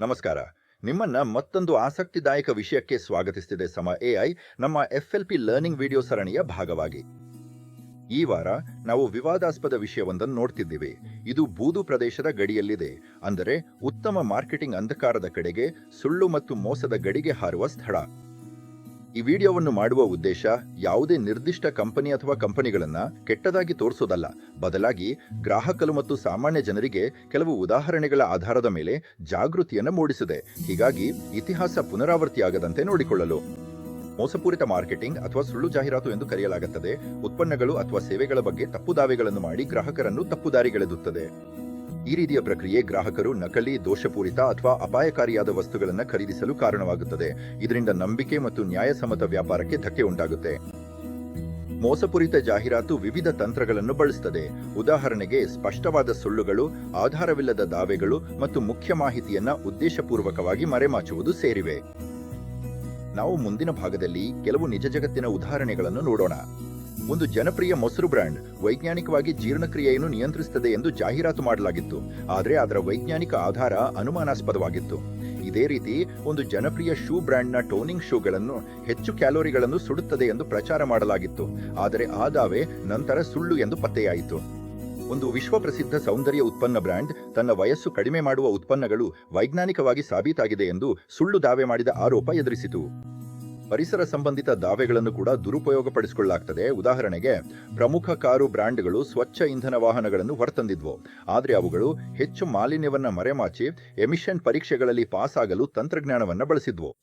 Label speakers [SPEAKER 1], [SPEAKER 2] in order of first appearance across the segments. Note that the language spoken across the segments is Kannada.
[SPEAKER 1] ನಮಸ್ಕಾರ. ನಿಮ್ಮನ್ನ ಮತ್ತೊಂದು ಆಸಕ್ತಿದಾಯಕ ವಿಷಯಕ್ಕೆ ಸ್ವಾಗತಿಸ್ತಿದೆ ಸಮ ಎಐ ನಮ್ಮ ಎಫ್ಎಲ್ಪಿ ಲರ್ನಿಂಗ್ ವಿಡಿಯೋ ಸರಣಿಯ ಭಾಗವಾಗಿ. ಈ ವಾರ ನಾವು ವಿವಾದಾಸ್ಪದ ವಿಷಯವೊಂದನ್ನು ನೋಡ್ತಿದ್ದೀವಿ. ಇದು ಬೂದು ಪ್ರದೇಶದ ಗಡಿಯಲ್ಲಿದೆ. ಅಂದರೆ ಉತ್ತಮ ಮಾರ್ಕೆಟಿಂಗ್ ಅಂಧಕಾರದ ಕಡೆಗೆ ಸುಳ್ಳು ಮತ್ತು ಮೋಸದ ಗಡಿಗೆ ಹಾರುವ ಸ್ಥಳ. ಈ ವಿಡಿಯೋವನ್ನು ಮಾಡುವ ಉದ್ದೇಶ ಯಾವುದೇ ನಿರ್ದಿಷ್ಟ ಕಂಪನಿ ಅಥವಾ ಕಂಪನಿಗಳನ್ನ ಕೆಟ್ಟದಾಗಿ ತೋರಿಸೋದಲ್ಲ. ಬದಲಾಗಿ ಗ್ರಾಹಕರು ಮತ್ತು ಸಾಮಾನ್ಯ ಜನರಿಗೆ ಕೆಲವು ಉದಾಹರಣೆಗಳ ಆಧಾರದ ಮೇಲೆ ಜಾಗೃತಿಯನ್ನು ಮೂಡಿಸಿದೆ. ಹೀಗಾಗಿ ಇತಿಹಾಸ ಪುನರಾವರ್ತಿಯಾಗದಂತೆ ನೋಡಿಕೊಳ್ಳಲು. ಮೋಸಪೂರಿತ ಮಾರ್ಕೆಟಿಂಗ್ ಅಥವಾ ಸುಳ್ಳು ಜಾಹೀರಾತು ಎಂದು ಕರೆಯಲಾಗುತ್ತದೆ. ಉತ್ಪನ್ನಗಳು ಅಥವಾ ಸೇವೆಗಳ ಬಗ್ಗೆ ತಪ್ಪು ದಾವೆಗಳನ್ನು ಮಾಡಿ ಗ್ರಾಹಕರನ್ನು ತಪ್ಪುದಾರಿಗೆಳೆದುತ್ತದೆ ಈ ರೀತಿಯ ಪ್ರಕ್ರಿಯೆ ಗ್ರಾಹಕರು ನಕಲಿ, ದೋಷಪೂರಿತ ಅಥವಾ ಅಪಾಯಕಾರಿಯಾದ ವಸ್ತುಗಳನ್ನು ಖರೀದಿಸಲು ಕಾರಣವಾಗುತ್ತದೆ. ಇದರಿಂದ ನಂಬಿಕೆ ಮತ್ತು ನ್ಯಾಯಸಮ್ಮತ ವ್ಯಾಪಾರಕ್ಕೆ ಧಕ್ಕೆ ಉಂಟಾಗುತ್ತೆ. ಮೋಸಪೂರಿತ ಜಾಹೀರಾತು ವಿವಿಧ ತಂತ್ರಗಳನ್ನು ಬಳಸುತ್ತದೆ. ಉದಾಹರಣೆಗೆ, ಸ್ಪಷ್ಟವಾದ ಸುಳ್ಳುಗಳು, ಆಧಾರವಿಲ್ಲದ ದಾವೆಗಳು ಮತ್ತು ಮುಖ್ಯ ಮಾಹಿತಿಯನ್ನು ಉದ್ದೇಶಪೂರ್ವಕವಾಗಿ ಮರೆಮಾಚುವುದು ಸೇರಿವೆ. ನಾವು ಮುಂದಿನ ಭಾಗದಲ್ಲಿ ಕೆಲವು ನಿಜ ಜಗತ್ತಿನ ಉದಾಹರಣೆಗಳನ್ನು ನೋಡೋಣ. ಒಂದು ಜನಪ್ರಿಯ ಮೊಸರು ಬ್ರ್ಯಾಂಡ್ ವೈಜ್ಞಾನಿಕವಾಗಿ ಜೀರ್ಣಕ್ರಿಯೆಯನ್ನು ನಿಯಂತ್ರಿಸುತ್ತದೆ ಎಂದು ಜಾಹೀರಾತು ಮಾಡಲಾಗಿತ್ತು, ಆದರೆ ಅದರ ವೈಜ್ಞಾನಿಕ ಆಧಾರ ಅನುಮಾನಾಸ್ಪದವಾಗಿತ್ತು. ಇದೇ ರೀತಿ ಒಂದು ಜನಪ್ರಿಯ ಶೂ ಬ್ರ್ಯಾಂಡ್ನ ಟೋನಿಂಗ್ ಶೂಗಳನ್ನು ಹೆಚ್ಚು ಕ್ಯಾಲೋರಿಗಳನ್ನು ಸುಡುತ್ತದೆ ಎಂದು ಪ್ರಚಾರ ಮಾಡಲಾಗಿತ್ತು, ಆದರೆ ಆ ದಾವೆ ನಂತರ ಸುಳ್ಳು ಎಂದು ಪತ್ತೆಯಾಯಿತು. ಒಂದು ವಿಶ್ವಪ್ರಸಿದ್ಧ ಸೌಂದರ್ಯ ಉತ್ಪನ್ನ ಬ್ರ್ಯಾಂಡ್ ತನ್ನ ವಯಸ್ಸು ಕಡಿಮೆ ಮಾಡುವ ಉತ್ಪನ್ನಗಳು ವೈಜ್ಞಾನಿಕವಾಗಿ ಸಾಬೀತಾಗಿದೆ ಎಂದು ಸುಳ್ಳು ದಾವೆ ಮಾಡಿದ ಆರೋಪ ಎದುರಿಸಿತು. ಪರಿಸರ ಸಂಬಂಧಿತ ದಾವೆಗಳನ್ನು ಕೂಡ ದುರುಪಯೋಗಪಡಿಸಿಕೊಳ್ಳಲಾಗ್ತದೆ. ಉದಾಹರಣೆಗೆ, ಪ್ರಮುಖ ಕಾರು ಬ್ರ್ಯಾಂಡ್ಗಳು ಸ್ವಚ್ಛ ಇಂಧನ ವಾಹನಗಳನ್ನು ಹೊರತಂದಿದ್ವು. ಆದರೆ ಅವುಗಳು ಹೆಚ್ಚು ಮಾಲಿನ್ಯವನ್ನು ಮರೆಮಾಚಿ ಎಮಿಷನ್ ಪರೀಕ್ಷೆಗಳಲ್ಲಿ ಪಾಸ್ ಆಗಲು ತಂತ್ರಜ್ಞಾನವನ್ನ ಬಳಸಿದ್ವು.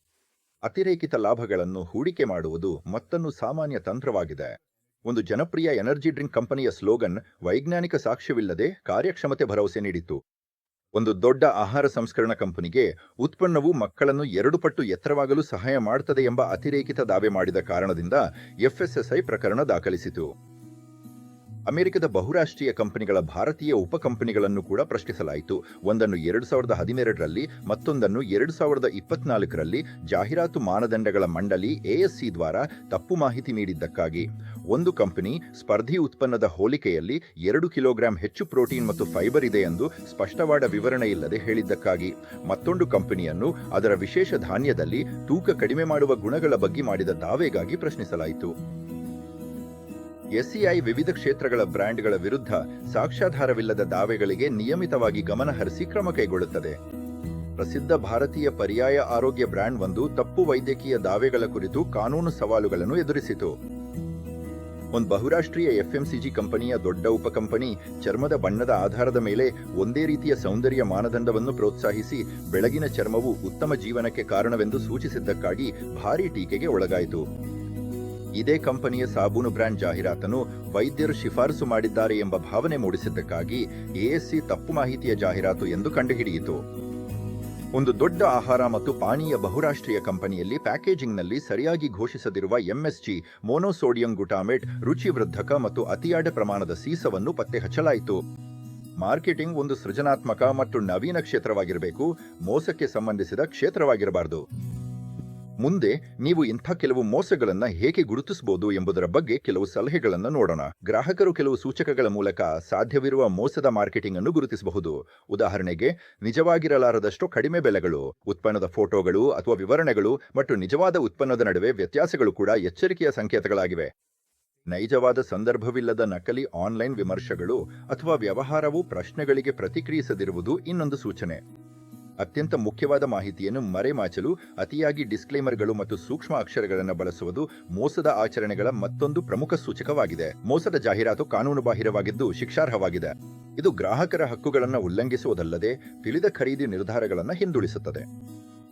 [SPEAKER 1] ಅತಿರೇಕಿತ ಲಾಭಗಳನ್ನು ಹೂಡಿಕೆ ಮಾಡುವುದು ಮತ್ತೊಂದು ಸಾಮಾನ್ಯ ತಂತ್ರವಾಗಿದೆ. ಒಂದು ಜನಪ್ರಿಯ ಎನರ್ಜಿ ಡ್ರಿಂಕ್ ಕಂಪನಿಯ ಸ್ಲೋಗನ್, ವೈಜ್ಞಾನಿಕ ಸಾಕ್ಷ್ಯವಿಲ್ಲದೆ ಕಾರ್ಯಕ್ಷಮತೆ ಭರವಸೆ ನೀಡಿತ್ತು. ಒಂದು ದೊಡ್ಡ ಆಹಾರ ಸಂಸ್ಕರಣಾ ಕಂಪನಿಗೆ ಉತ್ಪನ್ನವು ಮಕ್ಕಳನ್ನು ಎರಡು ಪಟ್ಟು ಎತ್ತರವಾಗಲು ಸಹಾಯ ಮಾಡುತ್ತದೆ ಎಂಬ ಅತಿರೇಕಿತ ದಾವೆ ಮಾಡಿದ ಕಾರಣದಿಂದ ಎಫ್ಎಸ್ಎಸ್ಐ ಪ್ರಕರಣ ದಾಖಲಿಸಿತು. ಅಮೆರಿಕದ ಬಹುರಾಷ್ಟ್ರೀಯ ಕಂಪನಿಗಳ ಭಾರತೀಯ ಉಪಕಂಪನಿಗಳನ್ನು ಕೂಡ ಪ್ರಶ್ನಿಸಲಾಯಿತು. ಒಂದನ್ನು ಎರಡು ಸಾವಿರದ ಹದಿನೆರಡರಲ್ಲಿ, ಮತ್ತೊಂದನ್ನು ಎರಡು ಸಾವಿರದ ಇಪ್ಪತ್ನಾಲ್ಕರಲ್ಲಿ ಜಾಹೀರಾತು ಮಾನದಂಡಗಳ ಮಂಡಳಿ ಎಎಸ್ಸಿ ದ್ವಾರ ತಪ್ಪು ಮಾಹಿತಿ ನೀಡಿದ್ದಕ್ಕಾಗಿ. ಒಂದು ಕಂಪನಿ ಸ್ಪರ್ಧಿ ಉತ್ಪನ್ನದ ಹೋಲಿಕೆಯಲ್ಲಿ ಎರಡು ಕಿಲೋಗ್ರಾಂ ಹೆಚ್ಚು ಪ್ರೋಟೀನ್ ಮತ್ತು ಫೈಬರ್ ಇದೆ ಎಂದು ಸ್ಪಷ್ಟವಾದ ವಿವರಣೆ ಇಲ್ಲದೆ ಹೇಳಿದ್ದಕ್ಕಾಗಿ. ಮತ್ತೊಂದು ಕಂಪನಿಯನ್ನು ಅದರ ವಿಶೇಷ ಧಾನ್ಯದಲ್ಲಿ ತೂಕ ಕಡಿಮೆ ಮಾಡುವ ಗುಣಗಳ ಬಗ್ಗೆ ಮಾಡಿದ ದಾವೆಗಾಗಿ ಪ್ರಶ್ನಿಸಲಾಯಿತು. ಎಸ್ಸಿಐ ವಿವಿಧ ಕ್ಷೇತ್ರಗಳ ಬ್ರ್ಯಾಂಡ್ಗಳ ವಿರುದ್ಧ ಸಾಕ್ಷ್ಯಾಧಾರವಿಲ್ಲದ ದಾವೆಗಳಿಗೆ ನಿಯಮಿತವಾಗಿ ಗಮನಹರಿಸಿ ಕ್ರಮ ಕೈಗೊಳ್ಳುತ್ತದೆ. ಪ್ರಸಿದ್ಧ ಭಾರತೀಯ ಪರ್ಯಾಯ ಆರೋಗ್ಯ ಬ್ರ್ಯಾಂಡ್ ಒಂದು ತಪ್ಪು ವೈದ್ಯಕೀಯ ದಾವೆಗಳ ಕುರಿತು ಕಾನೂನು ಸವಾಲುಗಳನ್ನು ಎದುರಿಸಿತು. ಒಂದು ಬಹುರಾಷ್ಟ್ರೀಯ ಎಫ್ಎಂಸಿಜಿ ಕಂಪನಿಯ ದೊಡ್ಡ ಉಪಕಂಪನಿ ಚರ್ಮದ ಬಣ್ಣದ ಆಧಾರದ ಮೇಲೆ ಒಂದೇ ರೀತಿಯ ಸೌಂದರ್ಯ ಮಾನದಂಡವನ್ನು ಪ್ರೋತ್ಸಾಹಿಸಿ ಬೆಳಗಿನ ಚರ್ಮವು ಉತ್ತಮ ಜೀವನಕ್ಕೆ ಕಾರಣವೆಂದು ಸೂಚಿಸಿದ್ದಕ್ಕಾಗಿ ಭಾರೀ ಟೀಕೆಗೆ ಒಳಗಾಯಿತು. ಇದೇ ಕಂಪನಿಯ ಸಾಬೂನು ಬ್ರ್ಯಾಂಡ್ ಜಾಹೀರಾತನ್ನು ವೈದ್ಯರು ಶಿಫಾರಸು ಮಾಡಿದ್ದಾರೆ ಎಂಬ ಭಾವನೆ ಮೂಡಿಸಿದ್ದಕ್ಕಾಗಿ ಎಎಸ್ಸಿ ತಪ್ಪು ಮಾಹಿತಿಯ ಜಾಹೀರಾತು ಎಂದು ಕಂಡುಹಿಡಿಯಿತು. ಒಂದು ದೊಡ್ಡ ಆಹಾರ ಮತ್ತು ಪಾನೀಯ ಬಹುರಾಷ್ಟ್ರೀಯ ಕಂಪನಿಯಲ್ಲಿ ಪ್ಯಾಕೇಜಿಂಗ್ನಲ್ಲಿ ಸರಿಯಾಗಿ ಘೋಷಿಸದಿರುವ ಎಂಎಸ್ಜಿ, ಮೋನೋಸೋಡಿಯಂ ಗುಟಾಮೇಟ್, ರುಚಿವೃದ್ಧಕ ಮತ್ತು ಅತಿಯಾದ ಪ್ರಮಾಣದ ಸೀಸವನ್ನು ಪತ್ತೆ ಹಚ್ಚಲಾಯಿತು ಮಾರ್ಕೆಟಿಂಗ್ ಒಂದು ಸೃಜನಾತ್ಮಕ ಮತ್ತು ನವೀನ ಕ್ಷೇತ್ರವಾಗಿರಬೇಕು, ಮೋಸಕ್ಕೆ ಸಂಬಂಧಿಸಿದ ಕ್ಷೇತ್ರವಾಗಿರಬಾರದು. ಮುಂದೆ ನೀವು ಇಂಥ ಕೆಲವು ಮೋಸಗಳನ್ನು ಹೇಗೆ ಗುರುತಿಸಬಹುದು ಎಂಬುದರ ಬಗ್ಗೆ ಕೆಲವು ಸಲಹೆಗಳನ್ನು ನೋಡೋಣ. ಗ್ರಾಹಕರು ಕೆಲವು ಸೂಚಕಗಳ ಮೂಲಕ ಸಾಧ್ಯವಿರುವ ಮೋಸದ ಮಾರ್ಕೆಟಿಂಗ್ ಅನ್ನು ಗುರುತಿಸಬಹುದು. ಉದಾಹರಣೆಗೆ, ನಿಜವಾಗಿರಲಾರದಷ್ಟು ಕಡಿಮೆ ಬೆಲೆಗಳು, ಉತ್ಪನ್ನದ ಫೋಟೋಗಳು ಅಥವಾ ವಿವರಣೆಗಳು ಮತ್ತು ನಿಜವಾದ ಉತ್ಪನ್ನದ ನಡುವೆ ವ್ಯತ್ಯಾಸಗಳು ಕೂಡ ಎಚ್ಚರಿಕೆಯ ಸಂಕೇತಗಳಾಗಿವೆ. ನೈಜವಾದ ಸಂದರ್ಭವಿಲ್ಲದ ನಕಲಿ ಆನ್ಲೈನ್ ವಿಮರ್ಶೆಗಳು ಅಥವಾ ವ್ಯವಹಾರವು ಪ್ರಶ್ನೆಗಳಿಗೆ ಪ್ರತಿಕ್ರಿಯಿಸದಿರುವುದು ಇನ್ನೊಂದು ಸೂಚನೆ. ಅತ್ಯಂತ ಮುಖ್ಯವಾದ ಮಾಹಿತಿಯನ್ನು ಮರೆಮಾಚಲು ಅತಿಯಾಗಿ ಡಿಸ್ಕ್ಲೇಮರ್ಗಳು ಮತ್ತು ಸೂಕ್ಷ್ಮ ಅಕ್ಷರಗಳನ್ನು ಬಳಸುವುದು ಮೋಸದ ಆಚರಣೆಗಳ ಮತ್ತೊಂದು ಪ್ರಮುಖ ಸೂಚಕವಾಗಿದೆ. ಮೋಸದ ಜಾಹೀರಾತು ಕಾನೂನುಬಾಹಿರವಾಗಿದ್ದು ಶಿಕ್ಷಾರ್ಹವಾಗಿದೆ. ಇದು ಗ್ರಾಹಕರ ಹಕ್ಕುಗಳನ್ನು ಉಲ್ಲಂಘಿಸುವುದಲ್ಲದೆ ತಿಳಿದ ಖರೀದಿ ನಿರ್ಧಾರಗಳನ್ನು ಹಿಂದುಳಿಸುತ್ತದೆ.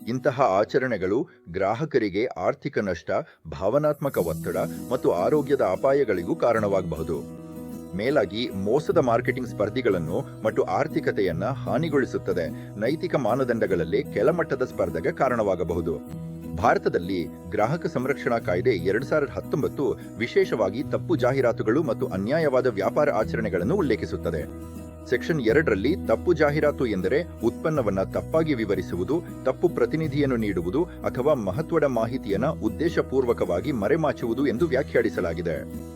[SPEAKER 1] ಇಂತಹ ಆಚರಣೆಗಳು ಗ್ರಾಹಕರಿಗೆ ಆರ್ಥಿಕ ನಷ್ಟ, ಭಾವನಾತ್ಮಕ ಒತ್ತಡ ಮತ್ತು ಆರೋಗ್ಯದ ಅಪಾಯಗಳಿಗೂ ಕಾರಣವಾಗಬಹುದು. ಮೇಲಾಗಿ ಮೋಸದ ಮಾರ್ಕೆಟಿಂಗ್ ಸ್ಪರ್ಧಿಗಳನ್ನು ಮತ್ತು ಆರ್ಥಿಕತೆಯನ್ನ ಹಾನಿಗೊಳಿಸುತ್ತದೆ. ನೈತಿಕ ಮಾನದಂಡಗಳಲ್ಲಿ ಕೆಳಮಟ್ಟದ ಸ್ಪರ್ಧೆಗೆ ಕಾರಣವಾಗಬಹುದು. ಭಾರತದಲ್ಲಿ ಗ್ರಾಹಕ ಸಂರಕ್ಷಣಾ ಕಾಯ್ದೆ ಎರಡ್ ಸಾವಿರದ ಹತ್ತೊಂಬತ್ತು ವಿಶೇಷವಾಗಿ ತಪ್ಪು ಜಾಹೀರಾತುಗಳು ಮತ್ತು ಅನ್ಯಾಯವಾದ ವ್ಯಾಪಾರ ಆಚರಣೆಗಳನ್ನು ಉಲ್ಲೇಖಿಸುತ್ತದೆ. ಸೆಕ್ಷನ್ ಎರಡರಲ್ಲಿ ತಪ್ಪು ಜಾಹೀರಾತು ಎಂದರೆ ಉತ್ಪನ್ನವನ್ನು ತಪ್ಪಾಗಿ ವಿವರಿಸುವುದು, ತಪ್ಪು ಪ್ರತಿನಿಧಿಯನ್ನು ನೀಡುವುದು ಅಥವಾ ಮಹತ್ವದ ಮಾಹಿತಿಯನ್ನು ಉದ್ದೇಶಪೂರ್ವಕವಾಗಿ ಮರೆಮಾಚುವುದು ಎಂದು ವ್ಯಾಖ್ಯಾನಿಸಲಾಗಿದೆ.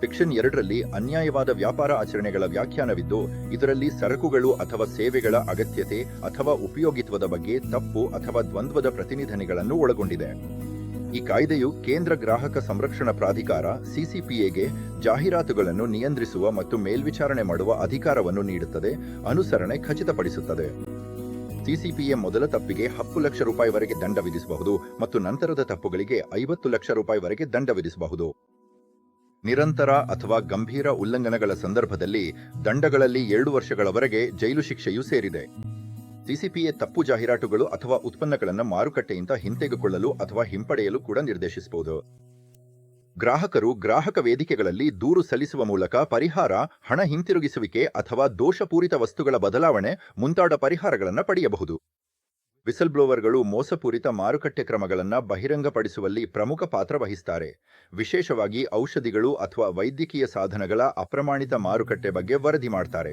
[SPEAKER 1] ಸೆಕ್ಷನ್ ಎರಡರಲ್ಲಿ ಅನ್ಯಾಯವಾದ ವ್ಯಾಪಾರ ಆಚರಣೆಗಳ ವ್ಯಾಖ್ಯಾನವಿದ್ದು, ಇದರಲ್ಲಿ ಸರಕುಗಳು ಅಥವಾ ಸೇವೆಗಳ ಅಗತ್ಯತೆ ಅಥವಾ ಉಪಯೋಗಿತ್ವದ ಬಗ್ಗೆ ತಪ್ಪು ಅಥವಾ ದ್ವಂದ್ವದ ಪ್ರತಿನಿಧನೆಗಳನ್ನು ಒಳಗೊಂಡಿದೆ. ಈ ಕಾಯ್ದೆಯು ಕೇಂದ್ರ ಗ್ರಾಹಕ ಸಂರಕ್ಷಣಾ ಪ್ರಾಧಿಕಾರ ಸಿಸಿಪಿಎಗೆ ಜಾಹೀರಾತುಗಳನ್ನು ನಿಯಂತ್ರಿಸುವ ಮತ್ತು ಮೇಲ್ವಿಚಾರಣೆ ಮಾಡುವ ಅಧಿಕಾರವನ್ನು ನೀಡುತ್ತದೆ, ಅನುಸರಣೆ ಖಚಿತಪಡಿಸುತ್ತದೆ. ಸಿಸಿಪಿಎ ಮೊದಲ ತಪ್ಪಿಗೆ ಹತ್ತು ಲಕ್ಷ ರೂಪಾಯಿವರೆಗೆ ದಂಡ ವಿಧಿಸಬಹುದು ಮತ್ತು ನಂತರದ ತಪ್ಪುಗಳಿಗೆ ಐವತ್ತು ಲಕ್ಷ ರೂಪಾಯಿವರೆಗೆ ದಂಡ ವಿಧಿಸಬಹುದು. ನಿರಂತರ ಅಥವಾ ಗಂಭೀರ ಉಲ್ಲಂಘನೆಗಳ ಸಂದರ್ಭದಲ್ಲಿ ದಂಡಗಳಲ್ಲಿ ಎರಡು ವರ್ಷಗಳವರೆಗೆ ಜೈಲು ಶಿಕ್ಷೆಯೂ ಸೇರಿದೆ. ಸಿಸಿಪಿಎ ತಪ್ಪು ಜಾಹೀರಾತುಗಳು ಅಥವಾ ಉತ್ಪನ್ನಗಳನ್ನು ಮಾರುಕಟ್ಟೆಯಿಂದ ಹಿಂತೆಗೆದುಕೊಳ್ಳಲು ಅಥವಾ ಹಿಂಪಡೆಯಲು ಕೂಡ ನಿರ್ದೇಶಿಸಬಹುದು. ಗ್ರಾಹಕರು ಗ್ರಾಹಕ ವೇದಿಕೆಗಳಲ್ಲಿ ದೂರು ಸಲ್ಲಿಸುವ ಮೂಲಕ ಪರಿಹಾರ, ಹಣ ಹಿಂತಿರುಗಿಸುವಿಕೆ ಅಥವಾ ದೋಷಪೂರಿತ ವಸ್ತುಗಳ ಬದಲಾವಣೆ ಮುಂತಾದ ಪರಿಹಾರಗಳನ್ನು ಪಡೆಯಬಹುದು. ವಿಸಲ್ ಬ್ಲೋವರ್ಗಳು ಮೋಸಪೂರಿತ ಮಾರುಕಟ್ಟೆ ಕ್ರಮಗಳನ್ನು ಬಹಿರಂಗಪಡಿಸುವಲ್ಲಿ ಪ್ರಮುಖ ಪಾತ್ರ ವಹಿಸುತ್ತಾರೆ ವಿಶೇಷವಾಗಿ ಔಷಧಿಗಳು ಅಥವಾ ವೈದ್ಯಕೀಯ ಸಾಧನಗಳ ಅಪ್ರಮಾಣಿತ ಮಾರುಕಟ್ಟೆ ಬಗ್ಗೆ ವರದಿ ಮಾಡ್ತಾರೆ.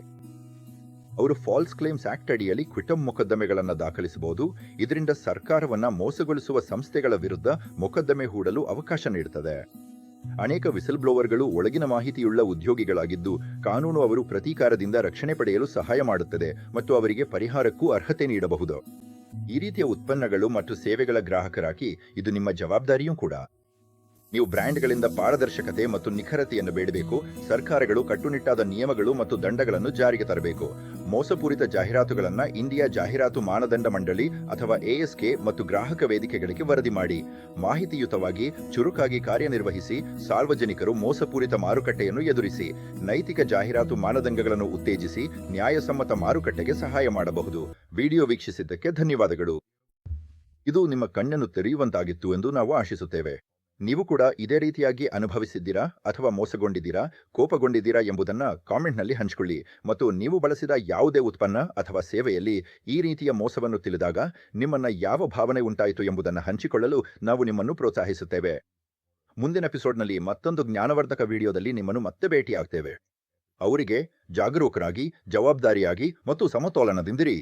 [SPEAKER 1] ಅವರು ಫಾಲ್ಸ್ ಕ್ಲೇಮ್ಸ್ ಆಕ್ಟ್ ಅಡಿಯಲ್ಲಿ ಕ್ವಿಟಮ್ ಮೊಕದ್ದಮೆಗಳನ್ನು ದಾಖಲಿಸಬಹುದು. ಇದರಿಂದ ಸರ್ಕಾರವನ್ನು ಮೋಸಗೊಳಿಸುವ ಸಂಸ್ಥೆಗಳ ವಿರುದ್ಧ ಮೊಕದ್ದಮೆ ಹೂಡಲು ಅವಕಾಶ ನೀಡುತ್ತದೆ ಅನೇಕ ವಿಸಲ್ ಬ್ಲೋವರ್ಗಳು ಒಳಗಿನ ಮಾಹಿತಿಯುಳ್ಳ ಉದ್ಯೋಗಿಗಳಾಗಿದ್ದು, ಕಾನೂನು ಅವರು ಪ್ರತೀಕಾರದಿಂದ ರಕ್ಷಣೆ ಪಡೆಯಲು ಸಹಾಯ ಮಾಡುತ್ತದೆ ಮತ್ತು ಅವರಿಗೆ ಪರಿಹಾರಕ್ಕೂ ಅರ್ಹತೆ ನೀಡಬಹುದು. ಈ ರೀತಿಯ ಉತ್ಪನ್ನಗಳು ಮತ್ತು ಸೇವೆಗಳ ಗ್ರಾಹಕರಾಗಿ ಇದು ನಿಮ್ಮ ಜವಾಬ್ದಾರಿಯೂ ಕೂಡ. ನೀವು ಬ್ರ್ಯಾಂಡ್ಗಳಿಂದ ಪಾರದರ್ಶಕತೆ ಮತ್ತು ನಿಖರತೆಯನ್ನು ಬೇಡಬೇಕು, ಸರ್ಕಾರಗಳು ಕಟ್ಟುನಿಟ್ಟಾದ ನಿಯಮಗಳು ಮತ್ತು ದಂಡಗಳನ್ನು ಜಾರಿಗೆ ತರಬೇಕು. ಮೋಸಪೂರಿತ ಜಾಹೀರಾತುಗಳನ್ನು ಇಂಡಿಯಾ ಜಾಹೀರಾತು ಮಾನದಂಡ ಮಂಡಳಿ ಅಥವಾ ಎಎಸ್ಕೆ ಮತ್ತು ಗ್ರಾಹಕ ವೇದಿಕೆಗಳಿಗೆ ವರದಿ ಮಾಡಿ. ಮಾಹಿತಿಯುತವಾಗಿ ಚುರುಕಾಗಿ ಕಾರ್ಯನಿರ್ವಹಿಸಿ ಸಾರ್ವಜನಿಕರು ಮೋಸಪೂರಿತ ಮಾರುಕಟ್ಟೆಯನ್ನು ಎದುರಿಸಿ, ನೈತಿಕ ಜಾಹೀರಾತು ಮಾನದಂಡಗಳನ್ನು ಉತ್ತೇಜಿಸಿ ನ್ಯಾಯಸಮ್ಮತ ಮಾರುಕಟ್ಟೆಗೆ ಸಹಾಯ ಮಾಡಬಹುದು. ವಿಡಿಯೋ ವೀಕ್ಷಿಸಿದ್ದಕ್ಕೆ ಧನ್ಯವಾದಗಳು. ಇದು ನಿಮ್ಮ ಕಣ್ಣನ್ನು ತೆರೆಯುವಂತಾಗಿತ್ತು ಎಂದು ನಾವು ಆಶಿಸುತ್ತೇವೆ. ನೀವು ಕೂಡ ಇದೇ ರೀತಿಯಾಗಿ ಅನುಭವಿಸಿದ್ದೀರಾ ಅಥವಾ ಮೋಸಗೊಂಡಿದ್ದೀರಾ, ಕೋಪಗೊಂಡಿದ್ದೀರಾ ಎಂಬುದನ್ನ ಕಾಮೆಂಟ್ನಲ್ಲಿ ಹಂಚಿಕೊಳ್ಳಿ. ಮತ್ತು ನೀವು ಬಳಸಿದ ಯಾವುದೇ ಉತ್ಪನ್ನ ಅಥವಾ ಸೇವೆಯಲ್ಲಿ ಈ ರೀತಿಯ ಮೋಸವನ್ನು ತಿಳಿದಾಗ ನಿಮ್ಮನ್ನ ಯಾವ ಭಾವನೆ ಉಂಟಾಯಿತು ಎಂಬುದನ್ನು ಹಂಚಿಕೊಳ್ಳಲು ನಾವು ನಿಮ್ಮನ್ನು ಪ್ರೋತ್ಸಾಹಿಸುತ್ತೇವೆ. ಮುಂದಿನ ಎಪಿಸೋಡ್ನಲ್ಲಿ ಮತ್ತೊಂದು ಜ್ಞಾನವರ್ಧಕ ವಿಡಿಯೋದಲ್ಲಿ ನಿಮ್ಮನ್ನು ಮತ್ತೆ ಭೇಟಿಯಾಗ್ತೇವೆ. ಅವರಿಗೆ ಜಾಗರೂಕರಾಗಿ, ಜವಾಬ್ದಾರಿಯಾಗಿ ಮತ್ತು ಸಮತೋಲನದಿಂದಿರಿ.